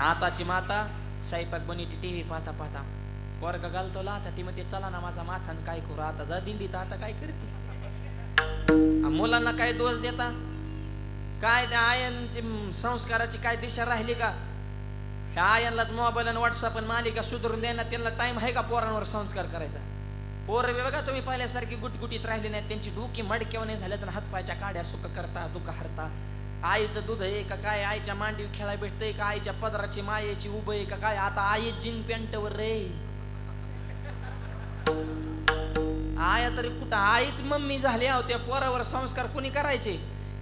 आणि आताची माता स्वयंपाक टी व्ही पाहता पाहता. वर्ग घालतो आता ती म्हणते चला ना माझा माथा काय करू? आता जा दिंडीत आता काय करते? मुलांना काय दोष देता? काय त्या आयनची संस्काराची काय दिशा राहिली का? त्या आयनलाच मोबाईल आणि व्हॉट्सअप आणि मालिका सुधारून देण्यात त्यांना टाइम आहे का पोरांवर संस्कार करायचा? पोर बघा तुम्ही पाहिल्यासारखी गुटगुटीत राहिली नाही त्यांची डोकी मडक्यावर नाही झाल्या तर हातपायच्या काड्या सुख करता दुःख हरता. आईचं दूध आहे का काय? आईच्या मांडीव खेळा भेटतंय का? आईच्या पदराची मायेची उभं आहे का काय? आता आई जीन पॅन्टवर रे. आया तरी कुठं? आईच मम्मी झाली आहो त्या पोरावर संस्कार कोणी करायचे?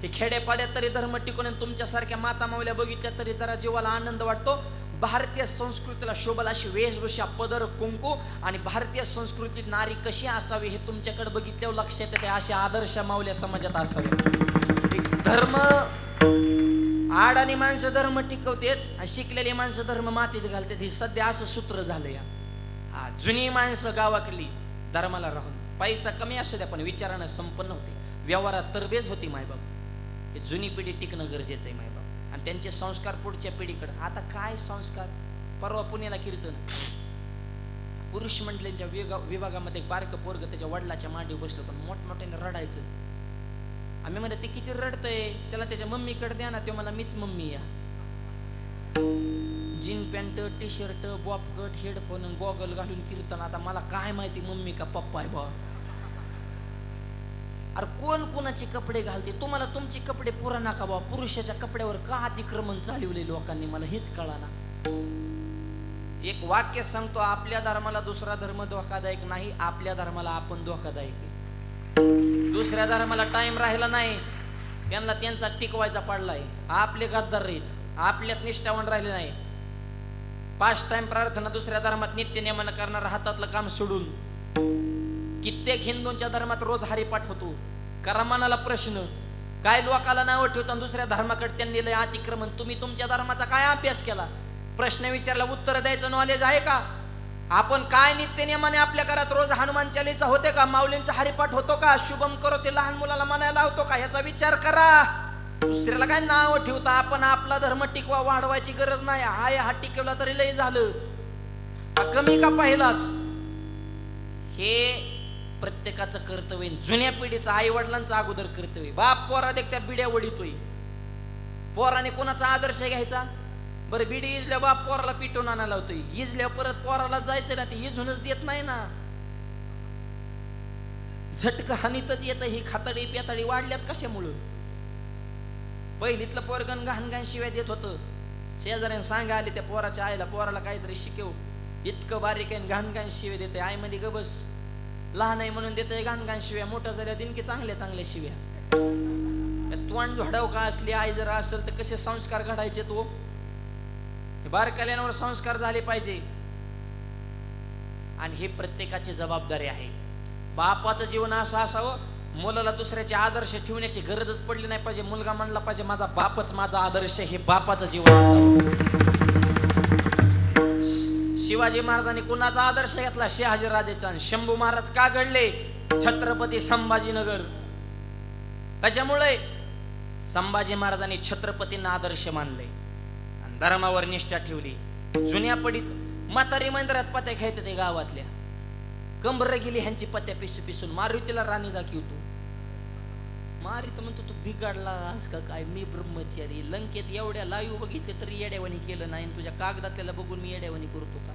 हे खेड्यापाड्यात तरी धर्म टिकून तुमच्यासारख्या माता मावल्या बघितल्या तरी जरा जीवाला आनंद वाटतो. भारतीय संस्कृतीला शोभल अशी वेशभूषा पदर कुंकू आणि भारतीय संस्कृतीत नारी कशी असावी हे तुमच्याकडे बघितल्यावर लक्षात येते अशा आदर्श मावल्या समाजात असावे. धर्म आडानी माणसं धर्म टिकवतेत आणि शिकलेली माणसं धर्म मातीत घालतात हे सध्या असं सूत्र झालं या हा, जुनी माणसं गावाकडली धर्माला राहून. पैसा कमी असू द्या पण विचारानं संपन्न होते. व्यवहारात तरबेज होती मायबाप. हे जुनी पिढी टिकणं गरजेचं आहे मायबाप. आणि त्यांचे संस्कार पुढच्या पिढीकडे. आता काय संस्कार? परवा पुण्याला कीर्तन. पुरुष मंडळींच्या विभागामध्ये बारक बारकं पोरग त्याच्या वडिलाच्या मांडी बसलं होतं. मोठमोठ्याने रडायचं. आम्ही म्हणलं ते किती रडतंय. त्याला त्याच्या मम्मीकडे द्या ना ते मला मीच मम्मी या jean pant T shirt bob cut headphone goggle घालून कीर्तन आता मला काय माहिती मम्मी का पप्पा आहे बा. अरे कोण कोणाचे कपडे घालते? तुम्हाला तुमचे कपडे पुरा नका बा. पुरुषाच्या कपड्यावर का अतिक्रमण चालवले लोकांनी? मला हेच कळाना. एक वाक्य सांगतो आपल्या धर्माला दुसरा धर्म धोकादायक नाही आपल्या धर्माला आपण धोकादायक आहे. दुसऱ्या धर्माला टाइम राहिला नाही. त्यांना त्यांचा टिकवायचा पडलाय. आपले गद्दार रहित आपल्यात निष्ठावण राहिले नाही. पाच टाइम प्रार्थना दुसऱ्या धर्मात नित्य नियमन करणार हातातलं काम सोडून. कित्येक हिंदूंच्या धर्मात रोज हरिपाठ होतो. करा मनाला प्रश्न काय लोकाला नाव ठेवता दुसऱ्या धर्माकडे त्यांनी लय अतिक्रमण तुम्ही तुमच्या धर्माचा काय अभ्यास केला? प्रश्न विचारला उत्तर द्यायचं नॉलेज आहे का? आपण काय नित्यनियमाने आपल्या घरात रोज हनुमान चालीसा होते का? माऊलींचा हरिपाठ होतो का? शुभम करो ते लहान मुलाला म्हणायला होतो का? याचा विचार करा. दुसऱ्याला काय नाव ठेवता? आपण आपला धर्म टिकवा वाढवायची गरज नाही. हाय हा टिकवला तरी लय झालं. कमी का पाहिलाच? हे प्रत्येकाचं कर्तव्य जुन्या पिढीचं आई वडिलांचं अगोदर कर्तव्य बाप पोरा देख त्या बिड्या वडितोय. पोराने कोणाचा आदर्श घ्यायचा? बरं बिडी इजल्या बाप पोराला पिटून आणायला होतोय इजल्या परत पोराला जायचं ना ते इजूनच देत नाही ना. झटक हानीतच येतं ही खातडी पेतडी वाढल्यात कशामुळं? पहिलीतलं पोरगण घाण घाण शिवाय देत होतं. शेजाऱ्याने सांगा आले त्या पोराच्या आईला पोराला काहीतरी शिकव. इतकं बारीक आहे घाण घाण शिव्या देते आई म्हणजे ग बस लहान आहे म्हणून देते घाण घाण शिव्या मोठं झाल्या दिन की चांगल्या चांगल्या शिव्या. तोंड झोडाव का असली आई जर असेल तर कसे संस्कार घडायचे तो? बारकाल्यांवर संस्कार झाले पाहिजे. आणि हे प्रत्येकाची जबाबदारी आहे. बापाचं जीवन असं असावं मुलाला दुसऱ्याचे आदर्श ठेवण्याची गरजच पडली नाही पाहिजे मुलगा म्हणला पाहिजे माझा बापच माझा आदर्श हे बापाचं जीवन असावं. शिवाजी महाराजांनी कुणाचा आदर्श घेतला? शहाजी राजेचा. आणि शंभू महाराज का घडले? छत्रपती संभाजीनगर. त्याच्यामुळे संभाजी महाराजांनी छत्रपतींना आदर्श मानले. धर्मावर निष्ठा ठेवली. जुन्या पडीच म्हातारी मंदिरात पत्या खेळते ते गावातल्या. कंबर गेली ह्यांची पत्या पिसू पिसून. मारुतीला राणी दाखवतो. मारी तर म्हणतो तू बिघडला आज का काय? मी ब्रह्मचारी लंकेत एवढ्या लाईव्ह बघितले तरी येड्यावानी केलं नाही आणि तुझ्या कागदातल्याला बघून मी येड्यावानी करतो का?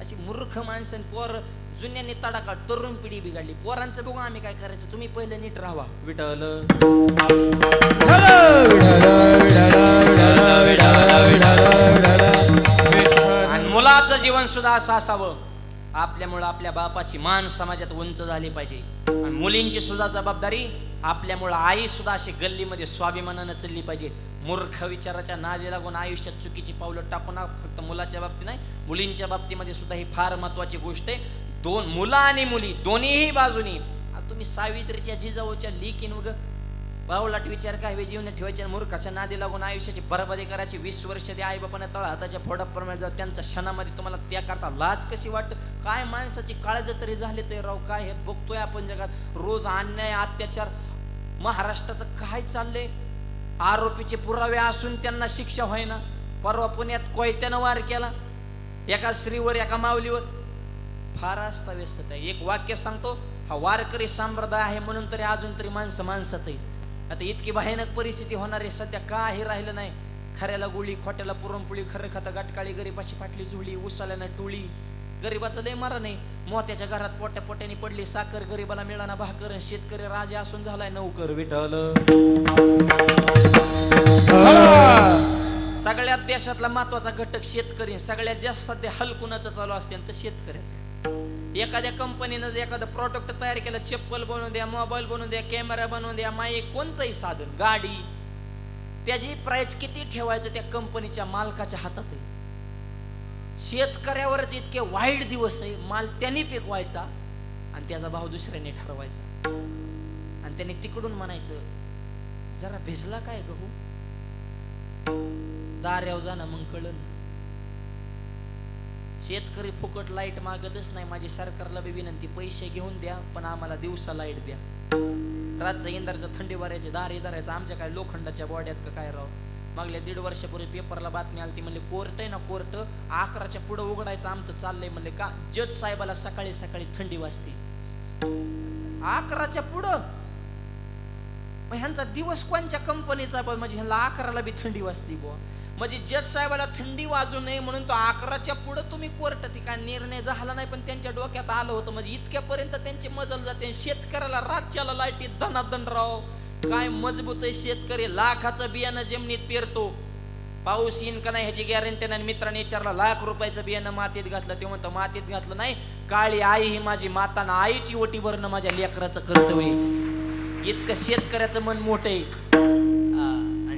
अशी मूर्ख माणसं पोर जुन्यांनी तडाका तरुण पिढी बिघडली. पोरांचं बघू आम्ही काय करायचं. तुम्ही पहिले नीट राहा विठल मुलाचं जीवन सुद्धा असं असावं. आपल्यामुळं आपल्या बापाची मान समाजात उंच झाली पाहिजे. आणि मुलींची सुद्धा जबाबदारी आपल्यामुळं आई सुद्धा अशी गल्लीमध्ये स्वाभिमानानं चालली पाहिजे. मूर्ख विचाराच्या नादी लागून आयुष्यात चुकीची पावलं टाकून फक्त मुलाच्या बाबतीत नाही मुलींच्या बाबतीमध्ये सुद्धा ही फार महत्वाची गोष्ट आहे. दोन मुलं आणि मुली दोन्हीही बाजूनी. तुम्ही सावित्रीच्या जिजाऊच्या लिकीन वगैरे बावलाट विचार काय? हे जीवन ठेवायचे आणि मूर्खाच्या नादी लागून आयुष्याची बरबादी करायची. वीस वर्ष दे आई बापाने तळ हाताच्या फोडाप्रमाणे जर त्यांच्या क्षणामध्ये तुम्हाला त्या करता लाज कशी वाटत? काय माणसाची काळज तरी झाली ते राव काय हे बघतोय आपण जगात? रोज अन्याय अत्याचार. महाराष्ट्राचं काय चाललंय? आरोपीचे पुरावे असून त्यांना शिक्षा होईना. परवा पुण्यात कोयत्यानं वार केला. एका स्त्रीवर एका माऊलीवर. फार अस्ताव्यस्त आहे एक वाक्य सांगतो हा वारकरी संप्रदाय आहे म्हणून तरी अजून तरी माणसं माणसात आहे आता इतकी भयानक परिस्थिती होणार आहे सध्या काही राहिलं नाही. खऱ्याला गोळी खोट्याला पुरणपोळी खरं खातं गाटकाळी गरीबाची फाटली झुळी उसाल्यानं टोळी. गरीबाचं लय मारा नाही मोत्याच्या घरात पोट्या पोट्याने पडली साखर गरीबाला मिळाना भाकर शेतकरी राजा असून झालाय नौकर विठल सगळ्यात देशातला महत्त्वाचा घटक शेतकरी सगळ्यात जास्त सध्या हलकुनाचं चालू असते तर शेतकऱ्याचं एखाद्या कंपनीनं जर एखादं प्रॉडक्ट तयार केलं चप्पल बनवून द्या मोबाईल बनवून द्या कॅमेरा बनवून द्या माईक कोणतंही साधन गाडी त्याची प्राइस किती ठेवायचं त्या कंपनीच्या मालकाच्या हातात आहे? शेतकऱ्यावरच इतके वाईट दिवस आहे माल त्यांनी पिकवायचा आणि त्याचा भाव दुसऱ्याने ठरवायचा. आणि त्याने तिकडून म्हणायचं जरा भिजला काय गहू हो? दार्याव जाणं मग कळन शेतकरी फुकट लाइट मागतच नाही. माझी सरकारला बी विनंती पैसे घेऊन द्या पण आम्हाला दिवसा लाइट द्या. रातचं इंदारचं थंडी वाऱ्याचे दार दारायचं आमच्या काय लोखंडाच्या बॉड्यात का काय राव? मागल्या दीड वर्षापूर्वी पेपरला बातमी आली ती म्हणले कोर्ट आहे ना कोर्ट अकराच्या पुढं उघडायचं आमचं चाललंय म्हणले का? जज साहेबाला सकाळी सकाळी थंडी वाजते. अकराच्या पुढं? मग ह्यांचा दिवस कोणच्या कंपनीचा पण म्हणजे ह्यांना अकराला बी थंडी वाजती बुवा म्हणजे जज साहेबाला थंडी वाजू नये म्हणून तो अकराच्या पुढं तुम्ही कोर्ट काय निर्णय झाला नाही पण त्यांच्या डोक्यात आलं होतं. म्हणजे इतक्यापर्यंत त्यांची मजल जाते. शेतकऱ्याला राज्याला लाईटीत धनादन राव. काय मजबूत आहे शेतकरी. लाखाचं बियाणं जमिनीत पेरतो. पाऊस येईन का नाही ह्याची गॅरंटी नाही. मित्राने विचारला लाख रुपयाचं बियाणं मातीत घातलं. ते म्हणतो मातीत घातलं नाही. काळी आई ही माझी माता ना आईची ओटी भरणं माझ्या लेकराचं कर्तव्य इतकं शेतकऱ्याचं मन मोठं आहे.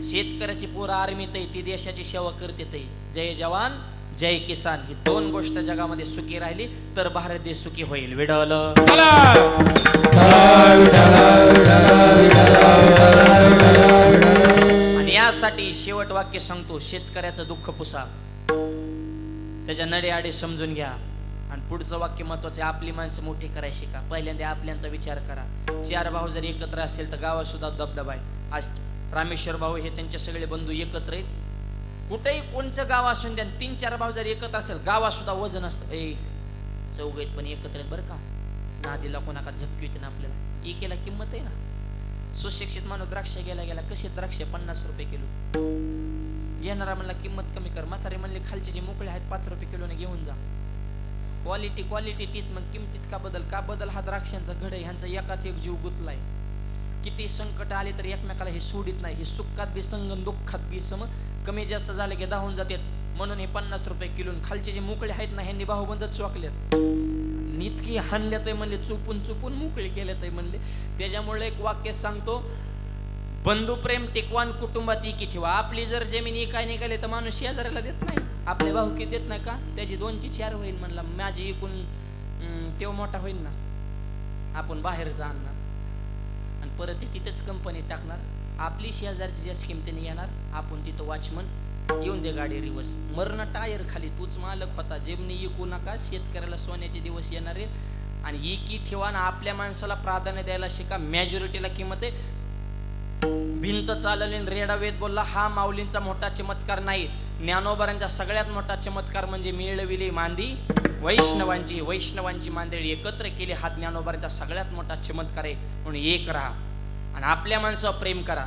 शेतकऱ्याची पोरं आर्मीत आहे ती देशाची सेवा करते ते जय जवान जय किसान. ही दोन गोष्ट जगामध्ये सुखी राहिली तर भारत देश सुखी होईल. विडवल आणि यासाठी शेवट वाक्य सांगतो शेतकऱ्याचं दुःख पुसा. त्याच्या नडे आडे समजून घ्या. आणि पुढचं वाक्य महत्वाचं आहे आपली माणसं मोठी करायची का पहिल्यांदा आपल्यांचा विचार करा. चार भाऊ जर एकत्र असेल तर गावात सुद्धा दबदबा आहे. आज रामेश्वर भाऊ हे त्यांचे सगळे बंधू एकत्र आहेत. कुठेही कोणचं गाव असून द्या तीन चार भाऊ जर एकत्र असेल गावात सुद्धा वजन असतं. ए चौघ आहेत पण एकत्र आहेत बरं का? नादीला कोणाका झपकी होते ना आपल्याला? एकेला किंमत आहे ना? सुशिक्षित माणूस द्राक्ष गेला गेला कसे द्राक्ष? पन्नास रुपये किलो. येणारा म्हणला किंमत कमी कर. म्हातारे म्हणले खालचे जे मोकळे आहेत पाच रुपये किलोने घेऊन जा. क्वालिटी क्वालिटी तीच मग किमतीत का बदल? का बदल? हा द्राक्षांचा घड आहे ह्यांचा एकात एक जीव गुतलाय. किती संकट आले तर एकमेकाला हे सोडित नाही. हे सुखात बी संगम दुःखात बी सम. कमी जास्त झाले की धावून जातात. म्हणून हे पन्नास रुपये किलो खालचे जे मोकळे आहेत ना ह्यांनी बाहुबंदच चोकलेत इतकी हानल्यात म्हणले चुपून चुपून मोकळे केल्यात आहे म्हणले. त्याच्यामुळे एक वाक्य सांगतो बंधू प्रेम टिकवान कुटुंबात एकी ठेवा. आपली जर जमीन एकाय निघाली तर माणूस शेजाऱ्याला देत नाही. आपले भाऊकी देत नाही का? त्याची दोनची चार होईल म्हणला माझी एकूण तेव्हा मोठा होईल ना. आपण बाहेर जाणार आणि परत ते तिथेच कंपनीत टाकणार. आपली शेजारची ज्या स्कीम येणार आपण तिथं वॉचमन येऊन दे गाडी रिवर्स मरण टायर खाली तूच मालक होता. जेमनी इकू नका शेतकऱ्याला सोन्याचे दिवस येणार आहेत. आणि इकी ठेवा ना आपल्या माणसाला प्राधान्य द्यायला शिका. मॅजॉरिटीला किंमत आहे. भिंत चालवली आणि रेडा वेद बोलला हा माऊलींचा मोठा चमत्कार नाही. ज्ञानोबरांचा सगळ्यात मोठा चमत्कार म्हणजे मिळविली मांदी वैष्णवांची वैष्णवांची मांदळी एकत्र केली. हा ज्ञानोबाराचा सगळ्यात मोठा चमत्कार आहे. म्हणून एक राहा. आणि आपल्या माणसावर प्रेम करा.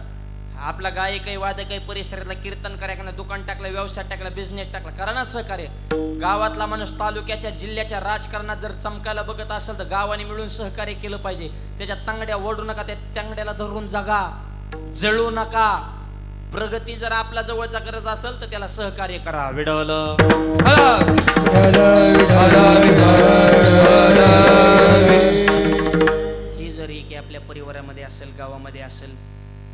आपला गायक आहे वादक आहे परिसरातला कीर्तन करा. ना दुकान टाकलं व्यवसाय टाकला बिझनेस टाकला करा ना सहकार्य. गावातला माणूस तालुक्याच्या जिल्ह्याच्या राजकारणात जर चमकायला बघत असेल तर गावाने मिळून सहकार्य केलं पाहिजे. त्याच्या तांगड्या ओढू नका त्या तांगड्याला धरून जगा. जळू नका. प्रगती जर आपला जवळचा गरज असेल तर त्याला सहकार्य करा. विडवलं. ही जर की आपल्या परिवारामध्ये असेल गावामध्ये असेल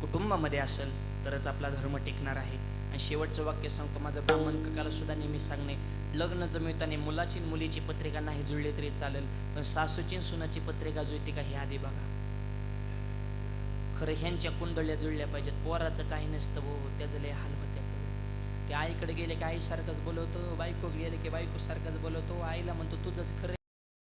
कुटुंबामध्ये असेल तरच आपला धर्म टिकणार आहे. आणि शेवटचं वाक्य सांगतो माझं ब्राह्मण ककाला सुद्धा नेहमी सांगणे लग्न जमवताना मुलाची मुलीची पत्रिका नाही जुळली तरी चालेल पण सासूची सुनाची पत्रिका जुळते का हे आधी बघा. खरं ह्यांच्या कुंडल्या जुळल्या पाहिजेत. पोराचं काही नसतं भो त्याचं लय हाल होत्या ते आईकडे गेले की आईसारखंच बोलवतो बायको गेले की बायको सारखंच बोलवतो आईला म्हणतो तुझंच खरं